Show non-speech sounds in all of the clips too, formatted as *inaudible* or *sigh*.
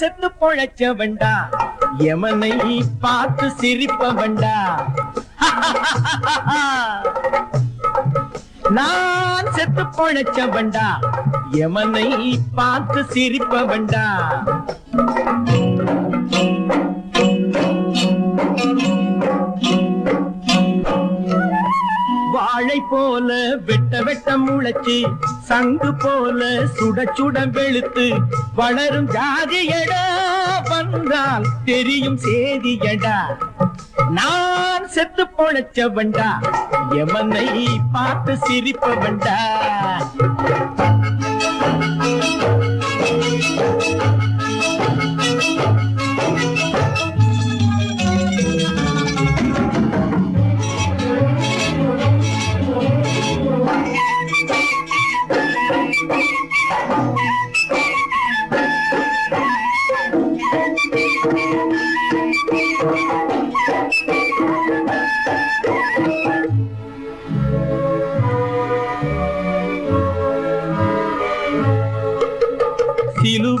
செத்து பொழைச்சவன்டா. எமனை பார்த்து சிரிப்பவன்டா. *laughs* நான் செத்து பொழைச்சவன்டா. எமனை பார்த்து சிரிப்பவன்டா. போல வெட்ட வெட்ட முளைச்சு சங்கு போல சுட சுட வெளுத்து வளரும் ஜாதியடா வந்தால் தெரியும் சேதியடா. நான் செத்து பொழைச்சவன்டா எவனை பார்த்து சிரிப்பவன்டா.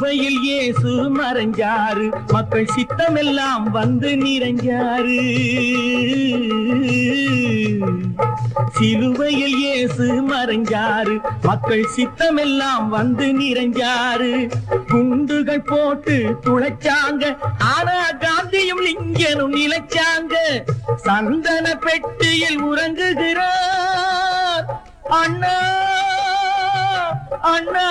சிலுவையில் இயேசு மறைஞ்சாரு. மக்கள் சித்தமெல்லாம் வந்து நிறைஞ்சாரு. சிலுவையில் இயேசு மறைஞ்சாரு. மக்கள் சித்தமெல்லாம் வந்து நிறைஞ்சாரு. குண்டுகள் போட்டு துளைச்சாங்க. ஆனா காந்தியும் லிங்கனும் நிலைச்சாங்க. சந்தன பெட்டியில் உறங்குகிறார். அண்ணா அண்ணா.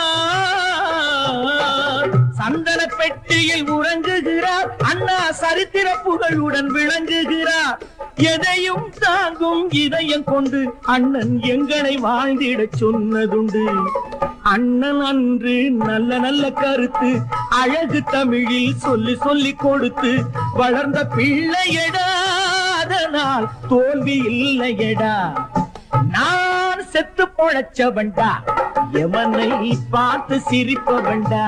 சந்தன பெட்டியில் உறங்குகிறார். அண்ணா சரித்திர புகழுடன் விளங்குகிறார். எதையும் தாங்கும் இதயம் கொண்டு அண்ணன் எங்களை வாழ்ந்திடச் சொன்னதுண்டு. அண்ணன் அன்று நல்ல நல்ல கருத்து அழகு தமிழில் சொல்லி சொல்லி கொடுத்து வளர்ந்த பிள்ளையடா. அதனால் தோல்வி இல்லையடா. நான் செத்து பொழைச்சவன்டா. எமனை பார்த்து சிரிப்பவன்டா.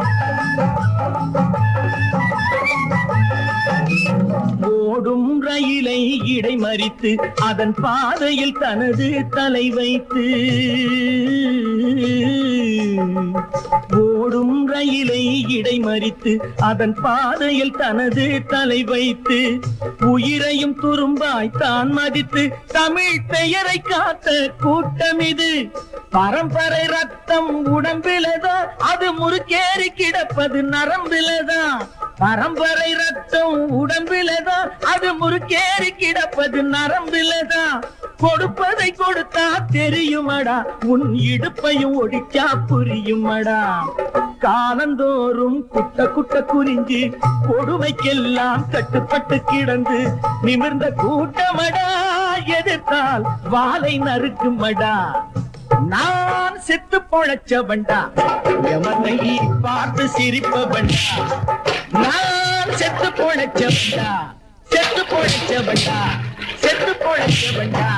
ஓடும் ரயிலை இடைமறித்து அதன் பாதையில் தனது தலை வைத்து. ஓடும் ரயிலை இடைமறித்து அதன் பாதையில் தனது தலை வைத்து. உயிரையும் துரும்பாய் தான் மதித்து தமிழ் பெயரை காத்த கூட்டம் இது. பரம்பரை ரத்தம் உடம்பிலதான் அது முறுக்கேறி கிடப்பது நரம்பிலதான் பரம்பரை ரத்தம் உடம்பிலதான் அது முறுக்கேறி கிடப்பது நரம்பிலதான் கொடுப்பதை கொடுத்தா தெரியுமடா? உன் இடுப்பையும் ஒடிச்சா புரியுமடா? காலந்தோறும் குட்ட குட்ட குறிஞ்சி கொடுமைக்கெல்லாம் கட்டுப்பட்டு கிடந்து நிமிர்ந்த கூட்டமடா? எதிர்த்தால் வாளை நறுக்குமடா? நான் செத்து பொழைச்சவன்டா. எவனை பார்த்து சிரிப்பவன்டா. நான் செத்து பொழைச்சவன்டா செத்து பொழைச்சவன்டா செத்து பொழைச்சவன்டா